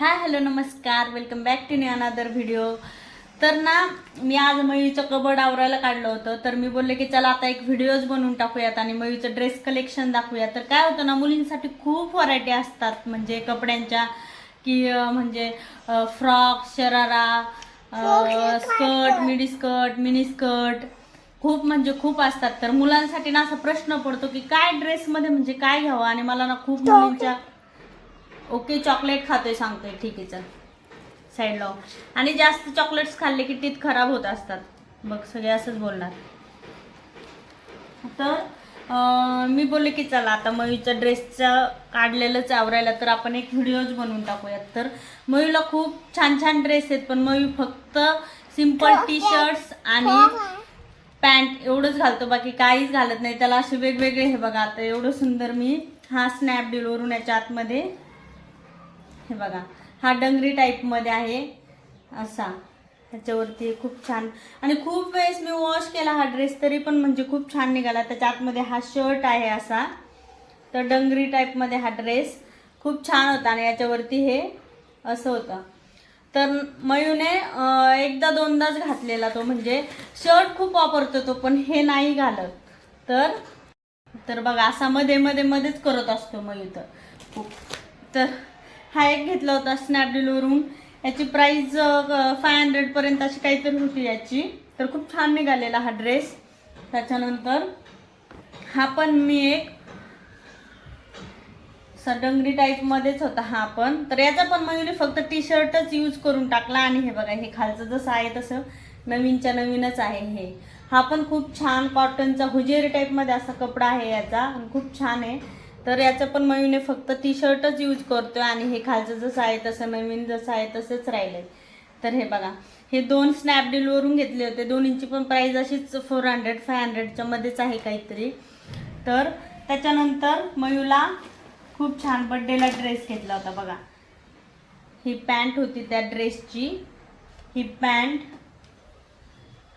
हाय hello नमस्कार. Welcome back to new another video तर ना मी आज मयूचं कबड आवरायला काढलं होतं. तर मी बोलले की चला आता एक व्हिडिओज बनवून टाकूयात आणि मयूचं ड्रेस कलेक्शन दाखवूया तर काय होतं ना मुलींसाठी खूप व्हरायटी असतात. म्हणजे कपड्यांच्या की म्हणजे frock sharara skirt midi skirt mini skirt खूप म्हणजे खूप असतात. तर मुलांसाठी ना असा प्रश्न पडतो की काय ड्रेसमध्ये म्हणजे काय घ्यावं? आणि मला ना खूप मुलींच्या ओके चॉकलेट खातोय सांगतोय. ठीक आहे चल. साईड लाव आणि जास्त चॉकलेट्स खाल्ले की टीथ खराब होत असतात. बघ सगळे असंच बोलणार. तर मी बोलले की चला आता मयूच्या ड्रेसचं काढलेलंच आवरायला तर आपण एक व्हिडिओज बनवून टाकूयात. तर मयूला खूप छान छान ड्रेस आहेत पण मयू फक्त सिंपल टी शर्ट्स आणि पॅन्ट एवढंच घालतो. बाकी काहीच घालत नाही. त्याला असे वेगवेगळे हे बघा आता एवढं सुंदर मी हा स्नॅपडीलवरून याच्या आतमध्ये हे बघा हा डंगरी टाईपमध्ये आहे. असा. ह्याच्यावरती खूप छान. आणि खूप वेळेस मी वॉश केला हा ड्रेस तरी पण म्हणजे खूप छान निघाला. त्याच्या आतमध्ये हा शर्ट आहे असा. तर डंगरी टाईपमध्ये हा ड्रेस खूप छान होता आणि याच्यावरती हे असं होतं. तर मयूने एकदा दोनदाच घातलेला तो. म्हणजे शर्ट खूप वापरतो तो पण हे नाही घालत. तर तर बघा असा मध्ये मध्ये मध्येच करत असतो मयू तर. खूप. तर हा एक घेतला होता स्नॅपडीलवरून याची प्राईज फाय हंड्रेडपर्यंत अशी काहीतरी होती याची. तर खूप छान निघालेला हा ड्रेस त्याच्यानंतर हा पण मी एक सडंगरी टाईपमध्येच होता हा पण. तर याचा पण मयुने फक्त टी शर्टच यूज करून टाकला आणि हे बघा हे खालचं जसं आहे तसं नवीनच्या नवीनच आहे हे. हा पण खूप छान कॉटनचा हुजेरी टाईपमध्ये असा कपडा आहे याचा आणि खूप छान आहे. तर याचं पण मयूने फक्त टी शर्टच यूज करतोय आणि हे खालचं जसं आहे तसं नवीन जसं आहे तसंच राहिलंय. तर हे बघा हे दोन स्नॅपडीलवरून घेतले होते. दोन्हींची पण प्राईज अशीच फोर हंड्रेड फाय हंड्रेडच्या मध्येच आहे काहीतरी. तर त्याच्यानंतर मयूला खूप छान बड्डेला ड्रेस घेतला होता बघा. ही पॅन्ट होती त्या ड्रेसची ही पॅन्ट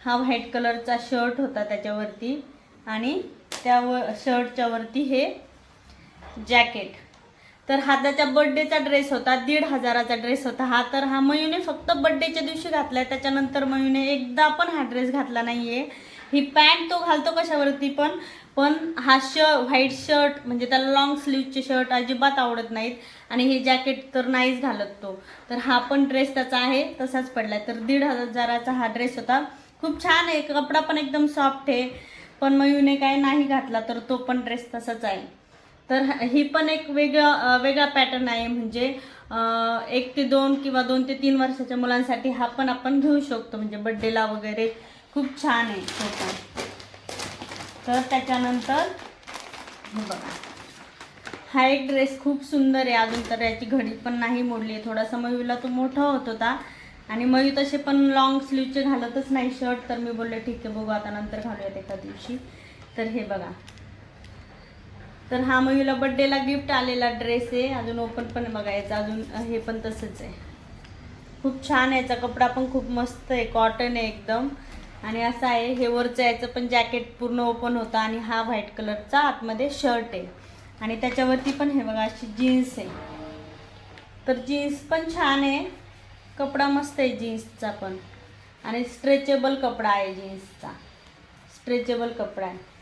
हा व्हाईट कलरचा शर्ट होता त्याच्यावरती. आणि त्या शर्टच्या वरती हे जॅकेट. तर हा त्याच्या बड्डेचा ड्रेस होता दीड हजाराचा ड्रेस होता हा. तर हा मयूने फक्त बड्डेच्या दिवशी घातलाय त्याच्यानंतर मयूने एकदा पण हा ड्रेस घातला नाहीये. ही पॅन्ट तो घालतो कशावरती पण? पण हा श व्हाईट शर्ट म्हणजे त्याला लॉंग स्लीवचे शर्ट अजिबात आवडत नाहीत. आणि हे जॅकेट तर नाहीच घालत तो. तर हा पण ड्रेस त्याचा आहे तसाच पडलाय. तर दीड हजाराचा हा ड्रेस होता. खूप छान आहे कपडा पण एकदम सॉफ्ट आहे. पण मयूने काय नाही घातला तर तो पण ड्रेस तसाच आहे. तर ही पण एक वेगळा वेगळा पॅटर्न आहे. म्हणजे एक ते दोन किंवा दोन ते तीन वर्षाच्या मुलांसाठी हा पण आपण घेऊ शकतो. म्हणजे बड्डेला वगैरे खूप छान आहे तो तर त्याच्यानंतर बघा. हा एक ड्रेस खूप सुंदर आहे. अजून तर याची घडी पण नाही मोडली आहे. थोडासा मयूला तो मोठा होत होता. आणि मयू तसे पण लॉंग स्लीवचे घालतच नाही. शर्ट तर मी बोलले ठीक आहे बघू आता नंतर घालूयात एका दिवशी. तर हे बघा. तर हा मयूला बड्डेला गिफ्ट आलेला ड्रेस आहे. अजून ओपन पण बघायचा. अजून हे पण तसंच आहे. खूप छान याचा कपडा पण खूप मस्त आहे. कॉटन आहे एकदम. आणि असं आहे हे वरचं याचं पण जॅकेट पूर्ण ओपन होतं आणि हा व्हाईट कलरचा आतमध्ये शर्ट आहे. आणि त्याच्यावरती पण हे बघा अशी जीन्स आहे. तर जीन्स पण छान आहे. कपडा मस्त आहे जीन्सचा पण. आणि स्ट्रेचेबल कपडा आहे जीन्सचा स्ट्रेचेबल कपडा आहे.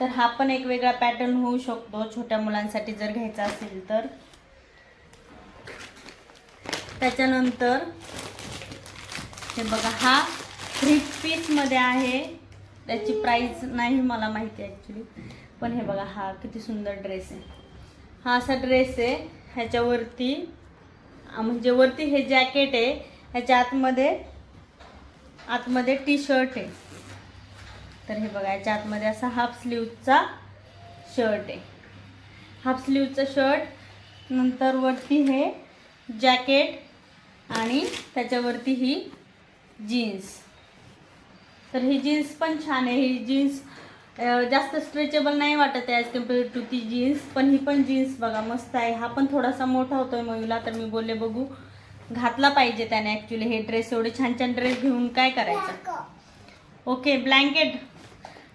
तर हा पण एक वेगळा पॅटर्न होऊ शकतो छोट्या मुलांसाठी जर घ्यायचा असेल तर. त्याच्यानंतर हे बघा हा थ्री पीसमध्ये आहे. त्याची प्राईस नाही मला माहिती ॲक्च्युली पण हे बघा हा किती सुंदर ड्रेस आहे. हा असा ड्रेस आहे. ह्याच्यावरती म्हणजे वरती हे जॅकेट आहे. ह्याच्या आतमध्ये आतमध्ये टी शर्ट आहे. तर हे बघा याच्या आतमध्ये असा हाफ स्लीवचा शर्ट आहे. हाफ स्लीवचा शर्ट नंतर वरती हे जॅकेट आणि त्याच्यावरती ही जीन्स तर ही जीन्स पण छान आहे. ही जीन्स जास्त स्ट्रेचेबल नाही वाटत आहे ॲज कंपेअर टू ती जीन्स पण ही पण जीन्स बघा मस्त आहे. हा पण थोडासा मोठा होतोय मयूला तर मी बोलले बघू घातला पाहिजे त्याने ॲक्च्युली हे ड्रेस एवढे छान छान ड्रेस घेऊन काय करायचं? ओके ब्लँकेट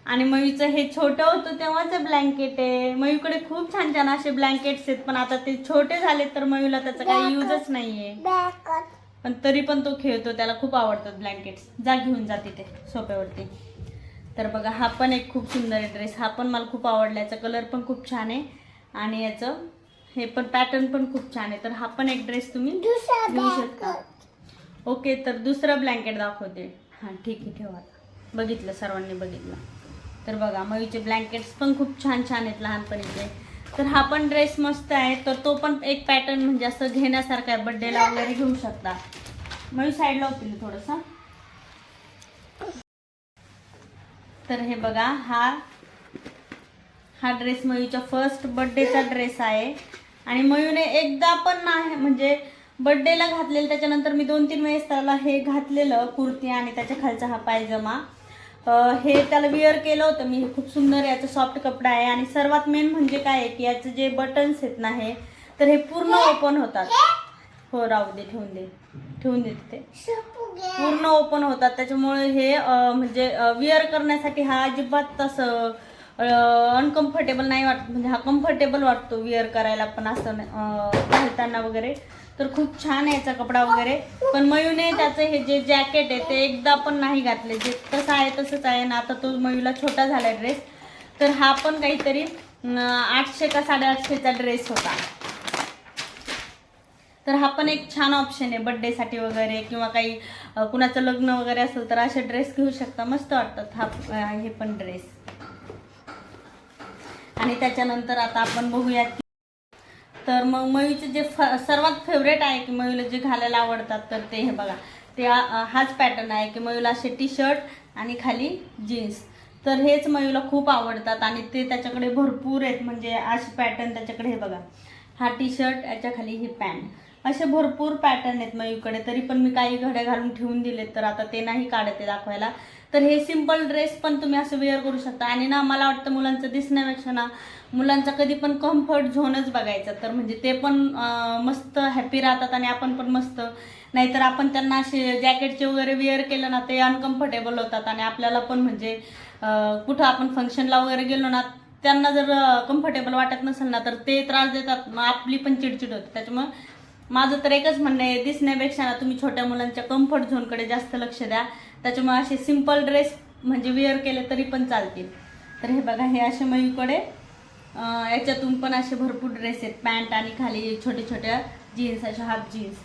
आणि मयूचं हे छोटं होतं तेव्हाचं ब्लँकेट आहे. मयूकडे खूप छान छान असे ब्लँकेट्स आहेत पण आता ते छोटे झाले तर मयूला त्याचा काही यूजच नाहीये. पण तरी पण तो खेळतो त्याला खूप आवडतात ब्लँकेट्स जा घेऊन जा तिथे सोप्यावरती. तर बघा हा पण एक खूप सुंदर आहे ड्रेस हा पण मला खूप आवडला याचा कलर पण खूप छान आहे. आणि याचं हे पण पॅटर्न पण खूप छान आहे. तर हा पण एक ड्रेस तुम्ही घेऊ शकता. ओके तर दुसरं ब्लँकेट दाखवते. हां ठीक आहे ठेवा. बघितलं सर्वांनी बघितलं. तर बघा मयूचे ब्लँकेट्स पण खूप छान छान आहेत लहानपणीचे. तर हा पण ड्रेस मस्त आहे तर तो पण एक पॅटर्न म्हणजे असं घेण्यासारखा आहे बड्डेला वगैरे घेऊ शकता. मयू साईडला होतील थोडंसं. तर हे बघा हा हा ड्रेस मयूच्या फर्स्ट बड्डेचा ड्रेस आहे. आणि मयूने एकदा पण नाही म्हणजे बड्डेला घातलेलं त्याच्यानंतर मी दोन तीन वेळेस त्याला हे घातलेलं कुर्ती आणि त्याच्या खालचा हा पायजमा. हे त्याला विअर केलं होतं. मी हे खूप सुंदर याचं सॉफ्ट कपडा आहे. आणि सर्वात मेन म्हणजे काय आहे की याचं जे बटन्स आहेत ना हे तर हे पूर्ण ओपन होतात. हो राहू दे ठेवून दे. ठेवून दे तिथे. पूर्ण ओपन होतात. त्याच्यामुळे हे म्हणजे विअर करण्यासाठी हा अजिबात तसं अनकम्फर्टेबल नाही वाटत. म्हणजे हा कम्फर्टेबल वाटतो विअर करायला. पण असं घालताना वगैरे. तर खूप छान याचा कपडा वगैरे. पण मयूने त्याचं हे जे जॅकेट आहे ते एकदा पण नाही घातले. जे तसं आहे तसंच आहे. ना आता तो मयूला छोटा झाला ड्रेस तर हा पण काहीतरी आठशे का साडेआठशेचा ड्रेस होता. तर हा पण एक छान ऑप्शन आहे. बड्डेसाठी वगैरे किंवा काही कुणाचं लग्न वगैरे असेल तर असे ड्रेस घेऊ शकता. मस्त वाटतात हा हे पण ड्रेस आणि त्याच्यानंतर आता आपण बघूयात तर मग मयूचे जे फ- सर्वात फेवरेट आहे की मयूला जे घालायला आवडतात तर ते हे बघा. ते हाच पॅटर्न आहे की मयूला असे टी शर्ट आणि खाली जीन्स तर हेच मयूला खूप आवडतात आणि ते त्याच्याकडे भरपूर आहेत. म्हणजे असे पॅटर्न त्याच्याकडे हे बघा. हा टी शर्ट याच्या खाली ही पॅन्ट असे भरपूर पॅटर्न आहेत मयूकडे. तरी पण मी काही घड्या घालून ठेवून दिलेत तर आता ते नाही काढते दाखवायला. तर हे सिंपल ड्रेस पण तुम्ही असं वेअर करू शकता. आणि ना मला वाटतं मुलांचं दिसण्यापेक्षा ना मुलांचा कधी पण कम्फर्ट झोनच बघायचा. तर म्हणजे ते पण मस्त हॅपी राहतात आणि आपण पण मस्त. नाहीतर आपण त्यांना असे जॅकेटचे वगैरे वेअर केलं ना ते अनकम्फर्टेबल होतात. आणि आपल्याला पण म्हणजे कुठं आपण फंक्शनला वगैरे गेलो ना त्यांना जर कम्फर्टेबल वाटत नसेल ना तर ते त्रास देतात. मग आपली पण चिडचिड होते. त्याच्यामुळे माझं तर एकच म्हणणं आहे दिसण्यापेक्षा ना तुम्ही छोट्या मुलांच्या कम्फर्ट झोनकडे जास्त लक्ष द्या. त्याच्यामुळे असे सिंपल ड्रेस म्हणजे वेअर केले तरी पण चालतील. तर हे बघा हे असे मयूकडे याच्यातून पण असे भरपूर ड्रेस आहेत. पॅन्ट आणि खाली छोटे छोट्या जीन्स अशा हाफ जीन्स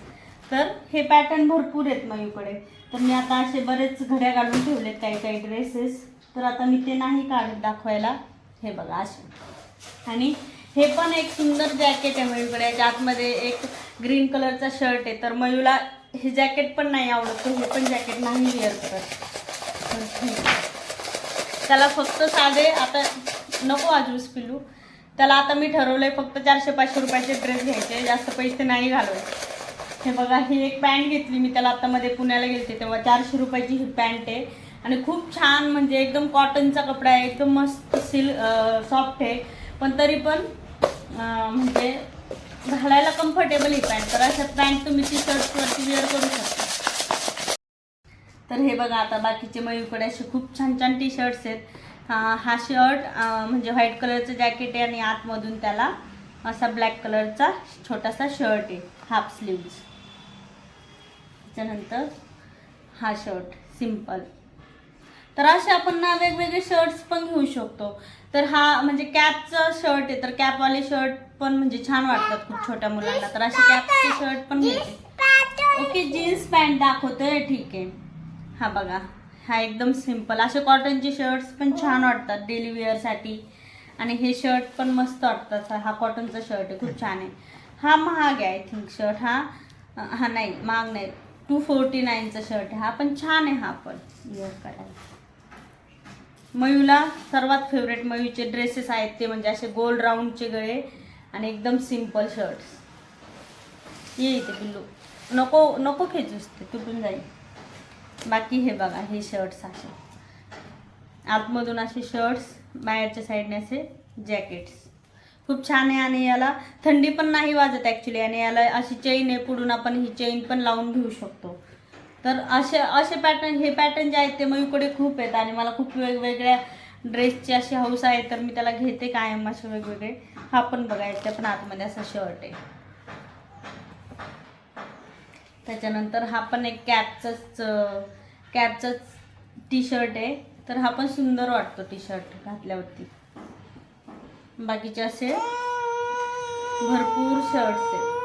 तर हे पॅटर्न भरपूर आहेत मयूकडे तर मी आता असे बरेच घड्या घालून ठेवलेत काही काही ड्रेसेस तर आता मी ते नाही काढत दाखवायला. हे बघा असे. आणि हे पण एक सुंदर जॅकेट आहे मयूकडे याच्या आतमध्ये एक ग्रीन कलरचा शर्ट आहे. तर मयूला हे जॅकेट पण नाही आवडत हे पण जॅकेट नाही वेअर करत. तर त्याला फक्त साधे आता नको आजूस पिलू. त्याला आता मी ठरवलंय फक्त चारशे पाचशे रुपयाचे ड्रेस घ्यायचे जास्त पैसे नाही घालवायचे. हे बघा ही एक पॅन्ट घेतली मी त्याला आता मध्ये पुण्याला गेलते तेव्हा चारशे रुपयाची ही पॅन्ट आहे. आणि खूप छान म्हणजे एकदम कॉटनचा कपडा आहे एकदम मस्त सिल सॉफ्ट आहे. पण तरी पण म्हणजे घालायला कम्फर्टेबल ही पॅन्ट तर अशा पॅन्ट तुम्ही टी शर्टवरती वेअर करू शकता. तर हे बघा आता बाकीचे मयूकडे असे खूप छान छान टी शर्ट्स आहेत. हा शर्ट म्हणजे व्हाईट कलरचं जॅकेट आहे आणि आतमधून त्याला असा ब्लॅक कलरचा छोटासा शर्ट आहे हाफ स्लीव्ज त्याच्यानंतर हा शर्ट सिंपल तर असे आपण ना वेगवेगळे शर्ट्स पण घेऊ शकतो. तर हा म्हणजे कॅपचा शर्ट आहे तर कॅपवाले शर्ट पण म्हणजे छान वाटतात खूप छोट्या मुलांना. तर असे कॅपचे शर्ट पण मिळते ओके जीन्स पॅन्ट दाखवतोय ठीक आहे. हा बघा हा एकदम सिंपल असे कॉटनचे शर्ट्स पण छान वाटतात डेली वेअरसाठी आणि हे शर्ट पण मस्त वाटतात. हा कॉटनचा शर्ट आहे खूप छान आहे. हा महाग आहे आय थिंक शर्ट हा हा नाही महाग नाही. टू फोर्टी नाईनचा शर्ट आहे. हा पण छान आहे हा पण. वेअर करायला. मयूला सर्वात फेवरेट मयूचे ड्रेसेस आहेत ते म्हणजे असे गोल राऊंडचे गळे आणि एकदम सिंपल शर्ट्स ये इथे पिल्लू. नको नको खेचूस ते तुटून जाईल. बाकी हे बघा हे शर्ट्स असे. आतमधून असे शर्ट्स बाहेरच्या साईडने असे जॅकेट्स खूप छान आहे आणि याला थंडी पण नाही वाजत ॲक्च्युली आणि याला अशी चेन आहे पुढून आपण ही चेन पण लावून घेऊ शकतो. तर असे असे पॅटर्न हे पॅटर्न जे आहेत ते मयूकडे खूप आहेत आणि मला खूप वेगवेगळ्या ड्रेसची अशी हौस आहे तर मी त्याला घेते कायम असे वेगवेगळे. हा पण बघायचं पण आतमध्ये असा शर्ट आहे. त्याच्यानंतर हा पण एक कॅपचाच कॅपचाच टी शर्ट आहे. तर हा पण सुंदर वाटतो टी शर्ट घातल्यावरती. बाकीचे असे भरपूर शर्ट्स आहेत.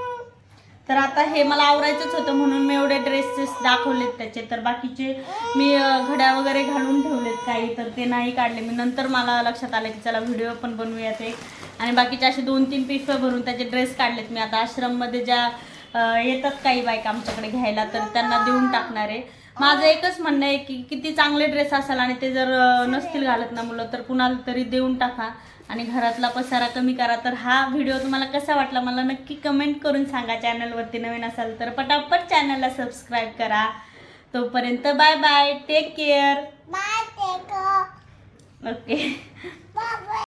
तर आता हे मला आवरायचंच होतं म्हणून मी एवढे ड्रेसेस दाखवलेत त्याचे. तर बाकीचे मी घड्या वगैरे घालून ठेवलेत काही तर ते नाही काढले. मी नंतर मला लक्षात आलं की चला व्हिडिओ पण बनवूयात ते. आणि बाकीचे असे दोन तीन पिशव्या भरून त्याचे ड्रेस काढलेत मी. आता आश्रममध्ये ज्या येतात काही बायका आमच्याकडे घ्यायला तर त्यांना देऊन टाकणार आहे. माझं एकच म्हणणं आहे की किती चांगले ड्रेस असाल आणि ते जर नसतील घालत ना मुलं तर कुणाला तरी देऊन टाका. आणि घरातला पसारा कमी करा. तर हा व्हिडिओ तुम्हाला कसा वाटला मला नक्की कमेंट करून सांगा. चॅनलवरती नवीन असाल तर पटापट चॅनलला सबस्क्राईब करा. तोपर्यंत bye bye take care Teko. Okay